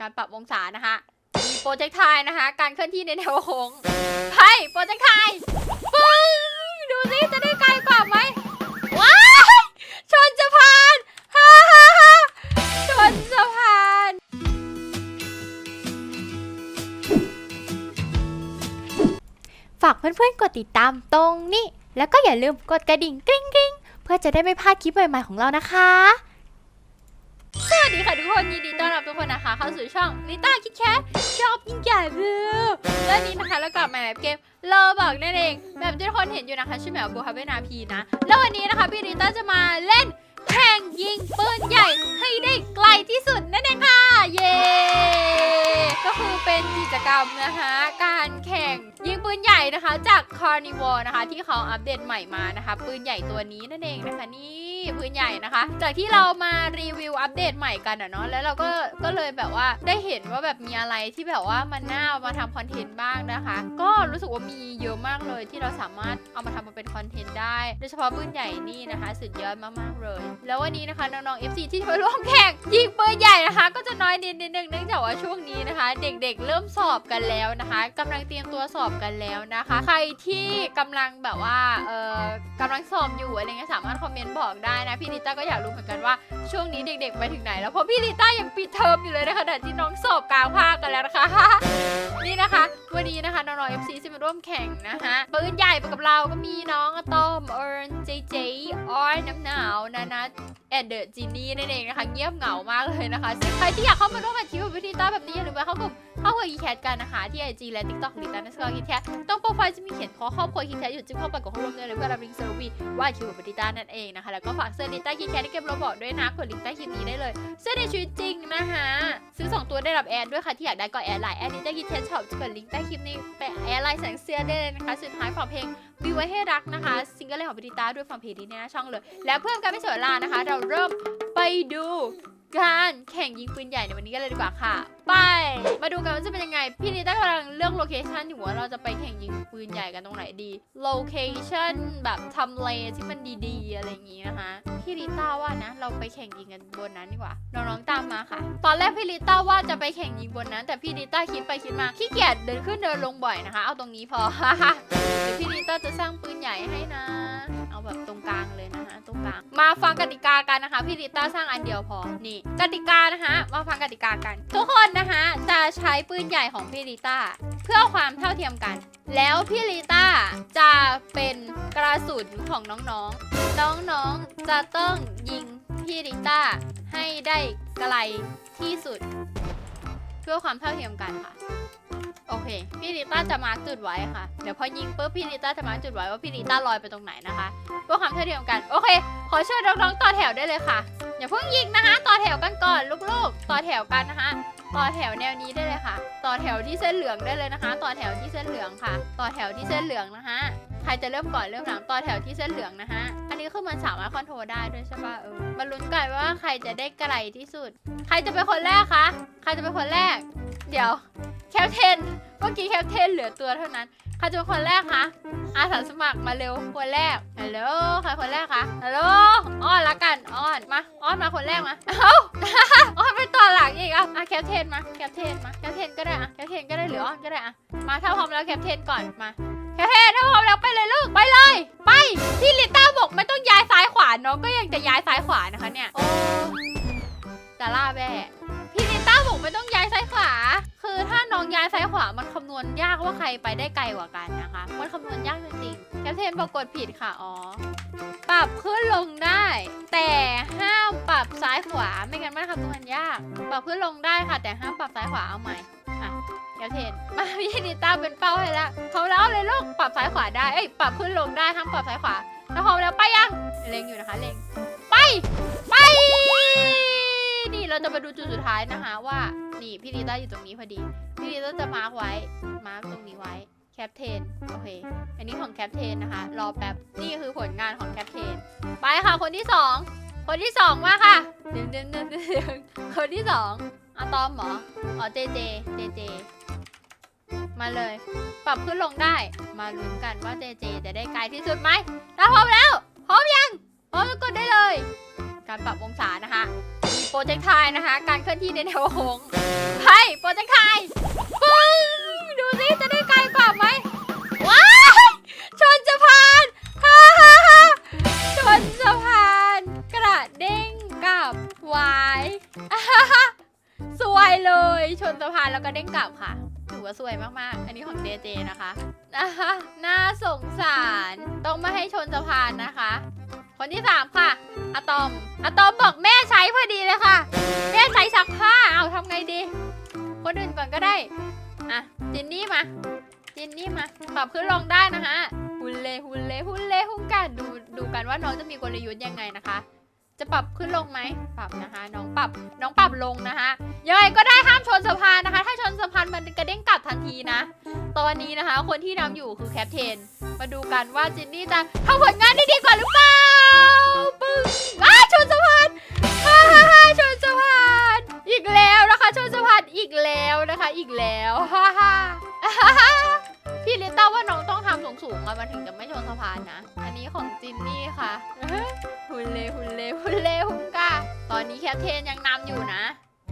การปรับองศานะคะ มีโปรเจกต์ไทยนะคะ การเคลื่อนที่ในแนวโค้งไพ่โปรเจกต์ไทยปึ้งดูสิจะได้ไกลกว่าไหมว้ายชนสะพานฮ่าฮ่าฮ่าชนสะพานฝากเพื่อนๆกดติดตามตรงนี้ แล้วก็อย่าลืมกดกระดิ่งกริ๊งกริ๊งเพื่อจะได้ไม่พลาดคลิปใหม่ๆของเรานะคะ วัสดีค่ะทุกคนยินดีต้อนรับทุกคนนะคะ เข้าสู่ช่องลิต้าคิดแคทชอบยิ่งใหญ่เบือและนี้นะคะแล้วกลับมาแบบเกมเลอบอกนั่นเอง แบบที่ทุกคนเห็นอยู่นะคะชื่อแมวบูฮาเวนาพีนะ แล้ววันนี้นะคะพี่ลิต้าจะมาเล่นแข่งยิงปืนใหญ่ให้ได้ไกลที่สุดนั่นเองค่ะ เย้ก็คือเป็นกิจกรรมนะคะ การแข่ง ยิงปืนใหญ่นะคะจาก Carnivore นะคะ ที่เขาอัปเดตใหม่มานะคะ ปืนใหญ่ตัวนี้นั่นเองนะคะนี่ปืนใหญ่นะคะ จากที่เรามารีวิวอัปเดตใหม่กันอะเนาะแล้วเราก็ก็เลยแบบว่าได้เห็นว่าแบบมีอะไรที่แบบว่ามันน่าเอามาทำคอนเทนต์บ้างนะคะ ก็รู้สึกว่ามีเยอะมากเลยที่เราสามารถเอามาทำมาเป็นคอนเทนต์ได้ โดยเฉพาะปืนใหญ่นี่นะคะสุดยอดมากๆเลย แล้ววันนี้นะคะน้องๆ FC ที่มาร่วมแข่งยิงปืนใหญ่นะคะ ก็จะน้อยนิดนึงเนื่องจากว่าช่วงนี้นะคะ เด็กๆ เริ่มสอบกันแล้วนะคะกำลังเตรียมตัวสอบกันแล้วนะคะ ใครที่กำลังแบบว่าเออกำลังสอบอยู่อะไรเงี้ยสามารถคอมเมนต์บอกได้นะพี่ลิต้าก็อยากรู้เหมือนกันว่าช่วงนี้เด็ก ๆ ไปถึงไหนแล้วเพราะพี่ลิต้ายังปิดเทอมอยู่เลยนะคะขณะที่น้องสอบกลางภาคกันแล้วนะคะ นี่นะคะ วันนี้นะคะน้องๆ FC ที่มาร่วมแข่งนะคะปืนใหญ่ไปกับเราก็มีน้องอะตอมเอิร์นเจเจออยน้ำหนาวนานะแอนเดอร์จีนี่นั่นเองนะคะ เงียบเหงามากเลยนะคะใครที่อยากเข้ามาร่วมกับชีวิตวิธีต้าแบบนี้หรือย่าเข้ากลุ่มเข้าคุยคีแคทกันนะคะที่ IG และ TikTok ลิต้านัสกอร์คีแคทตรงโปรไฟล์จะมีเขียนขอครอบครัวคีแคทอยู่จึงเข้าไปกดเข้าร่วมเลยเพื่อรับลิงก์เซอร์วีว่าชีวิตวิธีต้านั่นเองนะคะแล้วก็ฝากเสื้อลิต้าคีแคทที่เก็บโรบอทด้วยนะกดลิงก์ใต้คลิปนี้ได้เลย เสื้อในชีวิตจริงนะคะ ซื้อ 2 ตัวได้รับแอดด้วยค่ะที่อยากได้ก็แอดไลน์แอดนี้ได้กินเทสช็อปจะกดลิงก์ใต้คลิปนี้ไปแอดไลน์แสงเสื้อได้เลยนะคะสุดท้ายฝากเพลงวิวไว้ให้รักนะคะซิงเกิลแรกของพิติตาด้วยฟังเพลงนี้ในหน้าช่องเลย แล้วเพื่อการไม่เสียเวลานะคะ เราเริ่มไปดูการแข่งยิงปืนใหญ่ในวันนี้กันเลยดีกว่าค่ะ ไป มาดูกันว่าจะเป็นยังไง พี่นิต้ากำลังเลือกโลเคชันอยู่ว่าเราจะไปแข่งยิงปืนใหญ่กันตรงไหนดีโลเคชันแบบทำเลที่มันดีๆ อะไรอย่างงี้นะคะ พี่ลิต้าว่านะ เราไปแข่งยิงกันบนนั้นดีกว่าน้องๆตามมาค่ะ พี่ลิต้าว่าจะไปแข่งยิงบนนั้น แต่พี่ลิต้าคิดไปคิดมาขี้เกียจเดินขึ้นเดินลงบ่อยนะคะ เอาตรงนี้พอเดี๋ยวพี่ลิต้าจะสร้างปืนใหญ่ให้นะ เอาแบบตรงกลางเลยนะคะตรงกลาง มาฟังกติกากันนะคะ พี่ลิต้าสร้างอันเดียวพอนี่กติกานะคะมาฟังกติกากัน ทุกคนนะคะจะใช้ปืนใหญ่ของพี่ลิต้าเพื่อความเท่าเทียมกัน แล้วพี่ลิต้าจะเป็นกระสุนของน้องๆ น้องๆจะต้องยิง พี่ลิต้าให้ได้ไกลที่สุด เพื่อความเท่าเทียมกันค่ะ โอเค พี่ลิต้าจะมาร์กจุดไว้ค่ะ เดี๋ยวพอยิงปุ๊บพี่ลิต้าจะมาร์กจุดไว้ว่าพี่ลิต้าลอยไปตรงไหนนะคะ เพื่อความเท่าเทียมกัน โอเค ขอเชิญน้องๆต่อแถวได้เลยค่ะ อย่าเพิ่งยิงนะคะ ต่อแถวกันก่อนลูกๆ ต่อแถวกันนะคะ ต่อแถวแนวนี้ได้เลยค่ะ ต่อแถวที่เส้นเหลืองได้เลยนะคะ ต่อแถวที่เส้นเหลืองค่ะ ต่อแถวที่เส้นเหลืองนะคะใครจะเริ่มก่อนเริ่มหลังต่อแถวที่เส้นเหลืองนะฮะ อันนี้คือมันสามารถคอนโทรลได้ด้วยใช่ป่ะเออมาลุ้นกันว่าใครจะได้ไกลที่สุด ใครจะเป็นคนแรกคะ ใครจะเป็นคนแรก เดี๋ยวแคปเทนเมื่อกี้แคปเทนเหลือตัวเท่านั้นใครจะเป็นคนแรกคะ อาสาสมัครมาเร็วคนแรก ฮัลโหล ใครคนแรกคะ ฮัลโหล อ้อนละกัน อ้อน มา อ้อนมาคนแรกมา เอ้า อ้อนไปต่อหลังอีกอะอะแคปเทนมา แคปเทนมา แคปเทนก็ได้อะแคปเทนก็ได้หรืออ้อนก็ได้อะ มาถ้าพร้อมแล้วแคปเทนก่อน มา เทนถ้าพร้อมแล้วไปเลยลูกไปเลย ไปพี่ลิต้าบอกไม่ต้องย้ายซ้ายขวาน้องก็ยังจะย้ายซ้ายขวานะคะเนี่ยโอ้จะล่าแม่พี่ลิต้าบอกไม่ต้องย้ายซ้ายขวา คือถ้าน้องย้ายซ้ายขวามันคำนวณยากว่าใครไปได้ไกลกว่ากันนะคะ มันคำนวณยากจริงๆแคปเทนบอกกดผิดค่ะ อ๋อ ปรับขึ้นลงได้ แต่ห้ามปรับซ้ายขวา ไม่งั้นมันคำนวณยาก ปรับขึ้นลงได้ค่ะ แต่ห้ามปรับซ้ายขวาเอาใหม่ อะแคปเทนมาพี่นิต้าเป็นเป้าให้แล้วเขาแล้วเลยลูกปรับซ้ายขวาได้ เอ้ยปรับขึ้นลงได้ห้ามปรับซ้ายขวาถ้าพร้อมแล้วไปยังเล็งอยู่นะคะเล็งไป ไป นี่เราจะมาดูจุดสุดท้ายนะคะว่านี่พี่ลิต้าอยู่ตรงนี้พอดีพี่ลิต้าจะมาร์กไว้มาร์กตรงนี้ไว้แคปเทนโอเค อันนี้ของแคปเทนนะคะ รอแป๊บ นี่คือผลงานของแคปเทนไปค่ะ คนที่สอง คนที่สองมาค่ะเดินเดินเดินเดินคนที่สองอะตอมเหรอ อ๋อ เจเจ เจเจ มาเลย ปรับขึ้นลงได้ มาลุ้นกันว่าเจเจจะได้ไกลที่สุดไหมถ้าพร้อมแล้วพร้อมยังพร้อมกดได้เลย การปรับองศานะคะมีโปรเจกต์ไทยนะคะ การเคลื่อนที่ในแนวโค้งใช่โปรเจกต์ไทยปึ้งดูสิจะได้ไกลกว่าไหมว้ายชนสะพานฮ่าฮ่าฮ่าชนสะพานกระเด้งกับวายอ่าฮ่าฮ่าสวยเลยชนสะพานแล้วก็เด้งกลับค่ะ ถือว่าสวยมากๆ อันนี้ของเจเจนะคะนะคะน่าสงสาร ต้องไม่ให้ชนสะพานนะคะ คนที่สามค่ะ อะตอม อะตอมบอกแม่ใช้พอดีเลยค่ะ แม่ใช้ซักผ้า เอาทำไงดี คนอื่นก่อนก็ได้ อะ จินนี่มา จินนี่มา ปรับขึ้นลงได้นะคะฮุนเลฮุนเลฮุนเลฮุนกันดูดูกันว่าน้องจะมีกลยุทธ์ยังไงนะคะ จะปรับขึ้นลงไหมปรับนะคะ น้องปรับน้องปรับลงนะคะยังไงก็ได้ห้ามชนสะพานนะคะ ถ้าชนสะพานมันกระเด้งกลับทันทีนะ ตอนนี้นะคะ คนที่นำอยู่คือแคปเทนมาดูกันว่าจินนี่จะทำผลงานได้ดีกว่าหรือเปล่าปึ้งอ้าชนสะพานฮ่าฮ่าฮ่าชนสะพานอีกแล้วนะคะ ชนสะพานอีกแล้วนะคะ อีกแล้ว สูงๆอะมันถึงจะไม่ชนสะพานนะ อันนี้ของจินนี่ค่ะฮุ่นเลฮุนเลฮุนเลฮุนกาตอนนี้แคปเทนยังนำอยู่นะ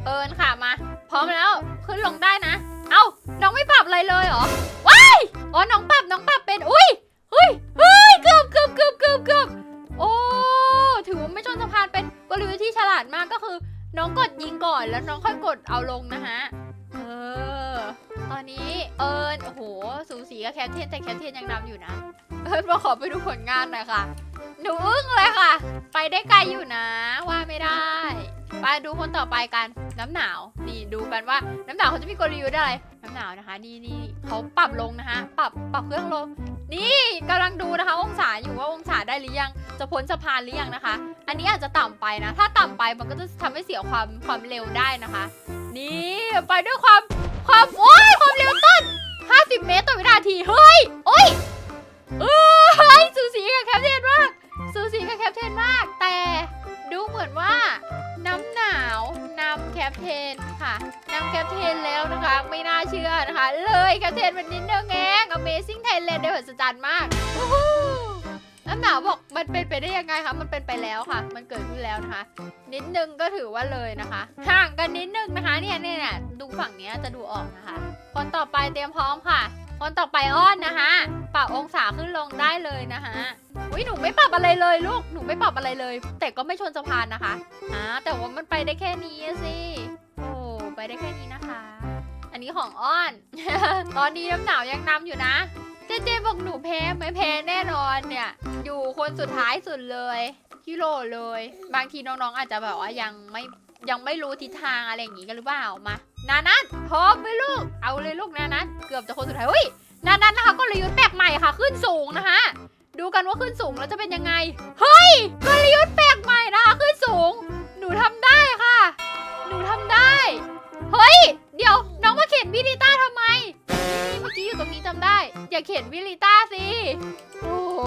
เอิญค่ะมา พร้อมแล้วขึ้นลงได้นะ เอ้าน้องไม่ปรับอะไรเลยเหรอว้ายอ๋อน้องปรับน้องปรับเป็นอุ้ยเฮ้ยเฮ้ยเกือบเกือบเกือบเกือบเกือบโอ้ถือว่าไม่ชนสะพานเป็นกลยุทธ์ที่ฉลาดมากก็คือ น้องกดยิงก่อนแล้วน้องค่อยกดเอาลงนะฮะ ตอนนี้เอิญโอ้โห สูสีกับแคทเทนแต่แคทเทนยังนำอยู่นะ เอิญมาขอไปดูผลงานหน่อยค่ะ หนูอึ้งเลยค่ะ ไปได้ไกลอยู่นะ ว่าไม่ได้ ไปดูคนต่อไปกัน น้ำหนาว นี่ดูกันว่าน้ำหนาวเขาจะมีกลยุทธ์อะไร น้ำหนาวนะคะ นี่นี่เขาปรับลงนะคะ ปรับปรับเครื่องลง นี่กำลังดูนะคะ องศาอยู่ว่าองศาได้หรือยัง จะพ้นสะพานหรือยังนะคะ อันนี้อาจจะต่ำไปนะ ถ้าต่ำไปมันก็จะทำให้เสียความความเร็วได้นะคะ นี่ไปด้วยความ ความโอ้ยความเร็วต้น 50 เมตรต่อวินาที เฮ้ย โอ้ยเออเฮ้ยสูสีกับแคปเทนมาก สูสีกับแคปเทนมาก แต่ดูเหมือนว่าน้ำหนาวนำแคปเทนค่ะนำแคปเทนแล้วนะคะ ไม่น่าเชื่อนะคะ เลยแคปเทนมันนิดนึงเอง Amazing Thailand ได้หัศจรรย์มาก น้ำหนาวบอกมันเป็นไปได้ยังไงคะมันเป็นไปแล้วค่ะ มันเกิดขึ้นแล้วนะคะ นิดนึงก็ถือว่าเลยนะคะ ห่างกันนิดนึงนะคะเนี่ยเนี่ยเนี่ยดูฝั่งเนี้ยจะดูออกนะคะ คนต่อไปเตรียมพร้อมค่ะ คนต่อไปอ้อนนะคะปรับองศาขึ้นลงได้เลยนะคะอุ้ยหนูไม่ปรับอะไรเลยลูกหนูไม่ปรับอะไรเลย แต่ก็ไม่ชนสะพานนะคะอ่าแต่ว่ามันไปได้แค่นี้สิโอ้ไปได้แค่นี้นะคะ อันนี้ของอ้อน ตอนนี้น้ำหนาวยังนำอยู่นะ เจเจบอกหนูแพ้ไม่แพ้แน่นอนเนี่ย อยู่คนสุดท้ายสุดเลยกิโลเลย บางทีน้องๆ อาจจะแบบว่ายังไม่ยังไม่รู้ทิศทางอะไรอย่างงี้กันหรือเปล่ามา นานัทพร้อมไหมลูก เอาเลยลูกนานัทเกือบจะคนสุดท้ายเฮ้ยนานัทนะคะก็เลยยุทธ์แปลกใหม่ค่ะ ขึ้นสูงนะคะดูกันว่าขึ้นสูงแล้วจะเป็นยังไง เฮ้ยกลยุทธ์แปลกใหม่นะคะขึ้นสูง หนูทำได้ค่ะ หนูทำได้ เฮ้ย เดี๋ยว น้องมาเขียนวิลิต้าทำไมนี่เมื่อกี้อยู่ตรงนี้จำได้ อย่าเขียนวิลิต้าสิ โอ้โห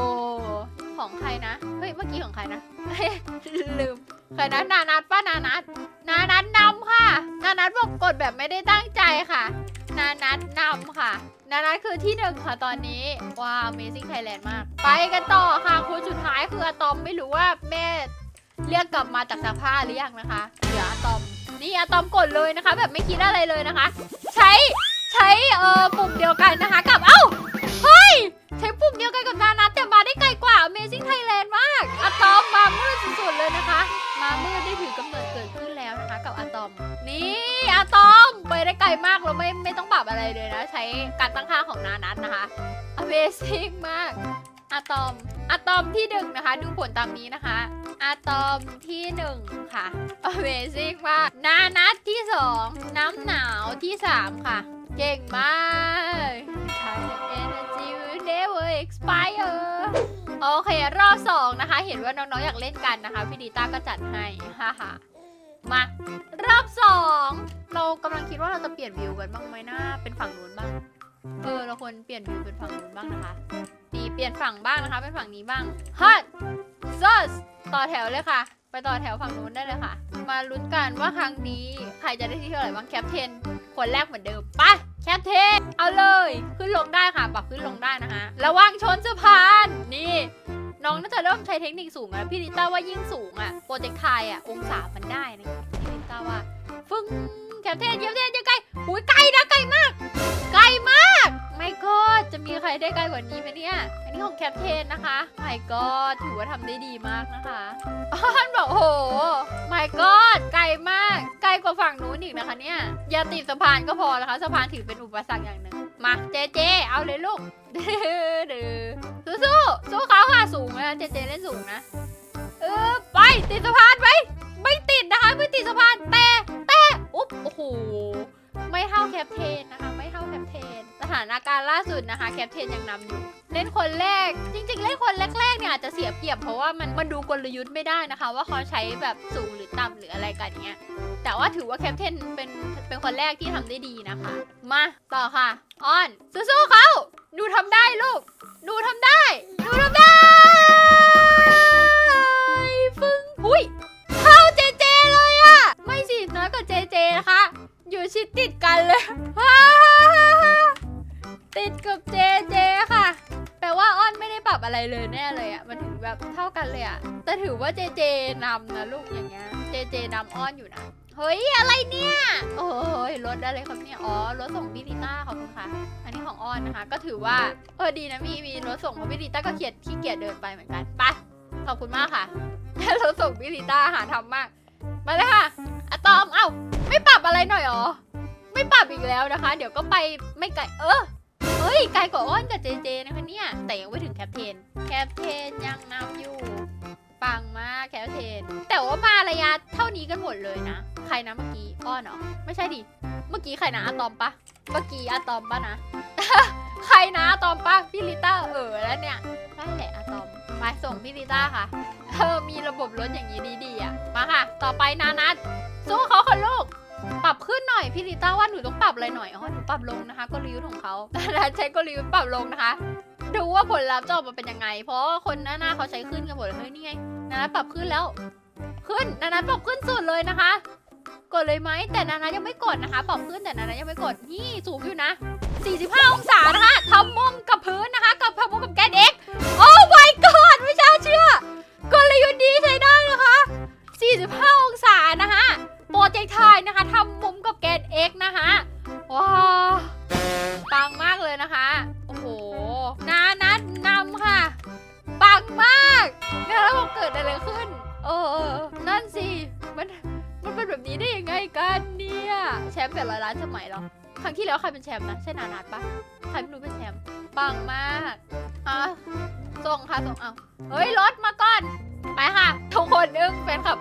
ของใครนะ เฮ้ย เมื่อกี้ของใครนะ ลืม ใครนะ นานัทป้านานัทนานัทนำค่ะ นานัทบอกกดแบบไม่ได้ตั้งใจค่ะ นานัทนำค่ะ นานัทคือที่หนึ่งค่ะตอนนี้ ว้าว Amazing Thailand มาก ไปกันต่อค่ะคนสุดท้ายคืออะตอมไม่รู้ว่าแม่เรียกกลับมาจากซักผ้าหรือยังนะคะ เหลืออะตอม นี่อะตอมกดเลยนะคะ แบบไม่คิดอะไรเลยนะคะ ใช้ใช้เอ่อปุ่มเดียวกันนะคะกับเอ้าเฮ้ยใช้ปุ่มเดียวกันกับนานัทแต่มาได้ไกลกว่า Amazing Thailand มากอะตอมมามืดสุดๆเลยนะคะ มามืดได้ถือกำเนิดเกิดขึ้นแล้วนะคะกับอะตอม นี่อะตอมไปได้ไกลมากเราไม่ไม่ต้องปรับอะไรเลยนะ ใช้การตั้งค่าของนานัทนะคะ Amazing มากอะตอม อะตอมที่หนึ่งนะคะ ดูผลตามนี้นะคะ อะตอมที่หนึ่งค่ะ Amazing มากนานัทที่สองน้ำหนาวที่สามค่ะ เก่งมาก Time energy will never expire โอเค รอบสองนะคะ เห็นว่าน้องๆอยากเล่นกันนะคะ พี่ดีต้าก็จัดให้ฮ่าฮ่ามารอบสองเรากำลังคิดว่าเราจะเปลี่ยนวิวกันบ้างไหมนะเป็นฝั่งนู้นบ้าง เออเราควรเปลี่ยนวิวเป็นฝั่งนู้นบ้างนะคะดีเปลี่ยนฝั่งบ้างนะคะ เป็นฝั่งนี้บ้างฮัทซัสต่อแถวเลยค่ะ ไปต่อแถวฝั่งนู้นได้เลยค่ะ มาลุ้นกันว่าครั้งนี้ใครจะได้ที่เท่าไหร่บ้างแคปเทนคนแรกเหมือนเดิมไปแคปเทนเอาเลย ขึ้นลงได้ค่ะ ปรับขึ้นลงได้นะคะระวังชนสะพานนี่น้องน่าจะเริ่มใช้เทคนิคสูงแล้วพี่ดิต้าว่ายิ่งสูงอะโปรเจกต์ไทยอะองศามันได้นะนะคะว่าฟึ้ง แคปเทนแคปเทนยังไกลหูยไกลนะไกลมาก ไกลมาก ไม่ก็จะมีใครได้ไกลกว่านี้ไหมเนี่ย อันนี้ของแคปเทนนะคะไม่ก็ถือว่าทำได้ดีมากนะคะอ้อนบอกโหไม่ก็ไกลมาก ไกลกว่าฝั่งนู้นอีกนะคะเนี่ย อย่าติดสะพานก็พอนะคะ สะพานถือเป็นอุปสรรคอย่างหนึ่ง มาเจเจ เอาเลยลูกเดือเดือสู้สู้เขาค่ะสูงนะเจเจเล่นสูงนะเออไปติดสะพานไป โอ้โหไม่เท่าแคปเทนนะคะ ไม่เท่าแคปเทนสถานการณ์ล่าสุดนะคะแคปเทนยังนำอยู่เล่นคนแรก จริง ๆ เล่นคนแรกๆเนี่ยอาจจะเสียเปรียบเพราะว่ามันมันดูกลยุทธ์ไม่ได้นะคะ ว่าเขาใช้แบบสูงหรือต่ำหรืออะไรกันเนี้ยแต่ว่าถือว่าแคปเทนเป็นเป็นคนแรกที่ทำได้ดีนะคะ มาต่อค่ะอ้อนสู้ๆเขาหนูทำได้ลูกหนูทำได้หนูทำได้ฟึ้งหุย แบบเท่ากันเลยอะแต่ถือว่าเจเจนำนะลูกอย่างเงี้ย เจเจนำอ้อนอยู่นะ เฮ้ยอะไรเนี่ย โอ้ยรถอะไรครับเนี่ย อ๋อรถส่งพี่ลิต้าขอบคุณค่ะ อันนี้ของอ้อนนะคะ ก็ถือว่าเออดีนะมีมีรถส่งเพราะพี่ลิต้าก็เขียนขี้เกียจเดินไปเหมือนกัน ไป ขอบคุณมากค่ะรถส่งพี่ลิต้าหาทำมาก มาเลยค่ะอะตอม เอ้าไม่ปรับอะไรหน่อยหรอ ไม่ปรับอีกแล้วนะคะ เดี๋ยวก็ไปไม่ไกล เออ ฮ้ยไกลกว่าอ้อนกับเจเจนะคะเนี่ย แต่ยังไม่ถึงแคปเทน แคปเทนยังนำอยู่ ปังมากแคปเทน แต่ว่ามาระยะเท่านี้กันหมดเลยนะ ใครนะเมื่อกี้ อ้อนเหรอ ไม่ใช่ดิ เมื่อกี้ใครนะอะตอมปะ เมื่อกี้อะตอมปะนะ ใครนะอะตอมปะพี่ลิต้าเออแล้วเนี่ยนั่นแหละอะตอมไปส่งพี่ลิต้าค่ะเออมีระบบรถอย่างนี้ดีๆอะ มาค่ะ ต่อไปนานัทสู้เขาค่ ขึ้นหน่อยพี่ลิต้าว่าหนูต้องปรับอะไรหน่อยอ๋อหนูปรับลงนะคะกลยุทธ์ของเขานานัทใช้กลยุทธ์ปรับลงนะคะดูว่าผลลัพธ์จะออกมาเป็นยังไง เพราะว่าคนหน้าหน้าเขาใช้ขึ้นกันหมดเฮ้ยนี่ไงนานัทปรับขึ้นแล้ว ขึ้นนานัทปรับขึ้นสุดเลยนะคะ กดเลยไหมแต่นานัทยังไม่กดนะคะ ปรับขึ้นแต่นานัทยังไม่กดนี่สูงอยู่นะ 45 องศานะคะทำมุมกับพื้นนะคะ กับทำมุมกับแกนเอ็กโอ้ my god ไม่น่าเชื่อกลยุทธ์ดีใช้ได้นะคะ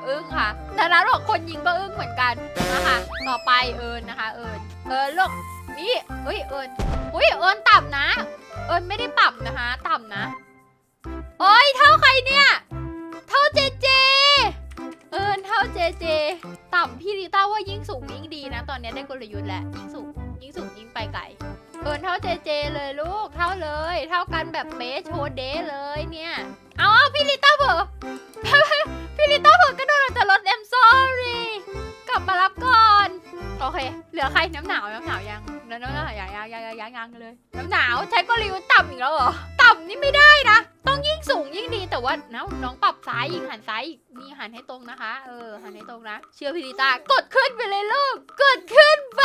อึ้งแฟนคลับอึ้งค่ะนานัดบอกคนยิงก็อึ้งเหมือนกันนะคะ ต่อไปเอิญนะคะ เอิญเอิญลูกนี่เฮ้ยเอิญอุ้ยเอิญต่ำนะ เอิญไม่ได้ปรับนะคะ ต่ำนะโอ้ยเท่าใครเนี่ย เท่าเจเจ เอิญเท่าเจเจ ต่ำพี่ลิต้าว่ายิ่งสูงยิ่งดีนะ ตอนนี้ได้กลยุทธ์แล้วยิ่งสูงยิ่งสูงยิ่งไปไกลเอิญเท่าเจเจเลยลูกเท่าเลย เท่ากันแบบเป๊ะโชว์เดเลยเนี่ย เอาเอาพี่ลิต้าเผลอพี่ น้ำหนาวน้ำหนาวยังน้ำหนาวยังยังยังยังยังยังเลยน้ำหนาวใช้กลยุทธ์ต่ำอีกแล้วเหรอต่ำนี่ไม่ได้นะ ต้องยิ่งสูงยิ่งดีแต่ว่าน้องน้องปรับซ้ายอีกหันซ้ายอีกนี่หันให้ตรงนะคะ เออหันให้ตรงนะเชื่อพี่ลิต้ากดขึ้นไปเลยลูกกดขึ้นไป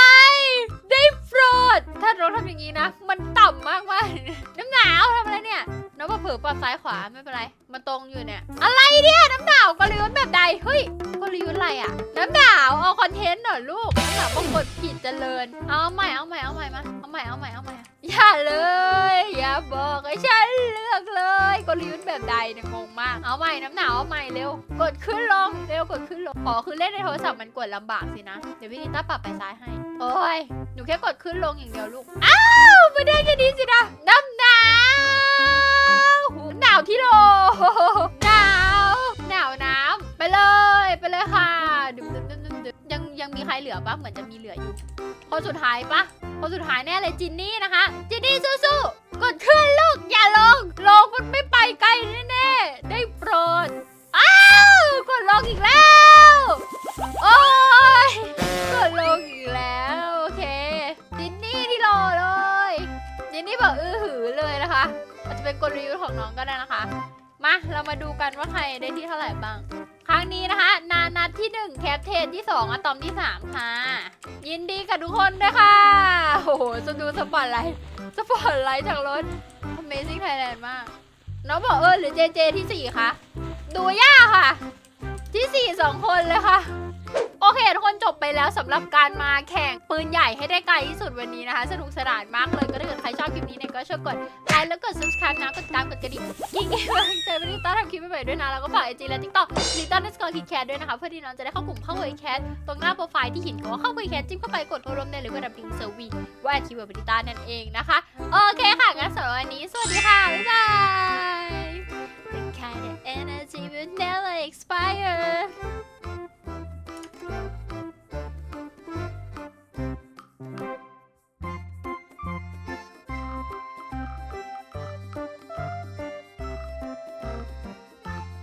ได้โปรดถ้าเราทำอย่างนี้นะ มันต่ำมากมากๆน้ำหนาวทำอะไรเนี่ยน้องมาเผลอปรับซ้ายขวาไม่เป็นไรมันตรงอยู่เนี่ย อะไรเนี่ยน้ำหนาวกลยุทธ์แบบใดเฮ้ยก ลยุทธ์อะไรอะน้ำหนาวเอาคอนเทนต์เหรอลูกน้ำหนาวบอกกดผิดเจริญ เอาใหม่เอาใหม่เอาใหม่มาเอาใหม่เอาใหม่เอาใหม่อย่าเลย อย่าบอกให้ฉันเลือกเลยกลยุทธ์แบบใดเนี่ยงงมากเอาใหม่น้ำหนาวเอาใหม่เร็ว กดขึ้นลงเร็วกดขึ้นลงอ๋อคือเล่นในโทรศัพท์มันกดลำบากสินะเดี๋ยวพี่นิต้าปรับไปซ้ายให้โอ้ยหนูแค่กดขึ้นลงอย่างเดียวลูกอ้าวไม่ได้แค่นี้สินะน้ำหนาวหูหนาวที่โลหนาว เหลือปะเหมือนจะมีเหลืออยู่คนสุดท้ายปะคนสุดท้ายแน่เลยจินนี่นะคะ จินนี่สู้ๆกดขึ้นลูกอย่าลง ลงมันไม่ไปไกลแน่ๆได้โปรดอ้าวกดลงอีกแล้ว โอ้ยกดลงอีกแล้วโอเค จินนี่ที่รอเลย จินนี่บอกอื้อหือเลยนะคะอาจจะเป็นกลยุทธ์ของน้องก็ได้นะคะมาเรามาดูกันว่าใครได้ที่เท่าไหร่บ้าง รครั้งนี้นะคะ นานัดที่ 1 แคปเทนที่ 2อะตอมที่ 3 ค่ะ ยินดีกับทุกคนด้วยค่ะ โอ้โหจะดูสปอตไลท์สปอตไลท์จากรถ Amazing Thailand มาก น้องบอกเออหรือเจเจที่ 4 คะ ดูยากค่ะ ที่ 4 2 คนเลยค่ะ โอเคทุกคนจบไปแล้วสำหรับการมาแข่งปืนใหญ่ให้ได้ไกลที่สุดวันนี้นะคะ สนุกสนานมากเลยก็ถ้าเกิดใครชอบคลิปนี้เนี่ยก็ช่วยกดไลค์แล้วกด subscribe นะกดติดตามกดกระดิ่งกิ๊งเกมใจไม่ได้ต้อนทำคลิปใหม่ๆด้วยนะแล้วก็ฝากไอจีและทิกต็อกลิต้านัสกอร์คิดแคทด้วยนะคะเพื่อที่น้องจะได้เข้ากลุ่มเข้าคุยแคทตรงหน้าโปรไฟล์ที่เห็นก็เข้าคุยแคทจิ้มเข้าไปกดเข้าร่วมได้เลยเพื่อรับลิงเซอร์วีว่าคีย์เวิร์ดบริต้านั่นเองนะคะโอเคค่ะงั้นสำหรับวันนี้สวัสดีค่ะบ๊ายบาย The kind of energy will never expire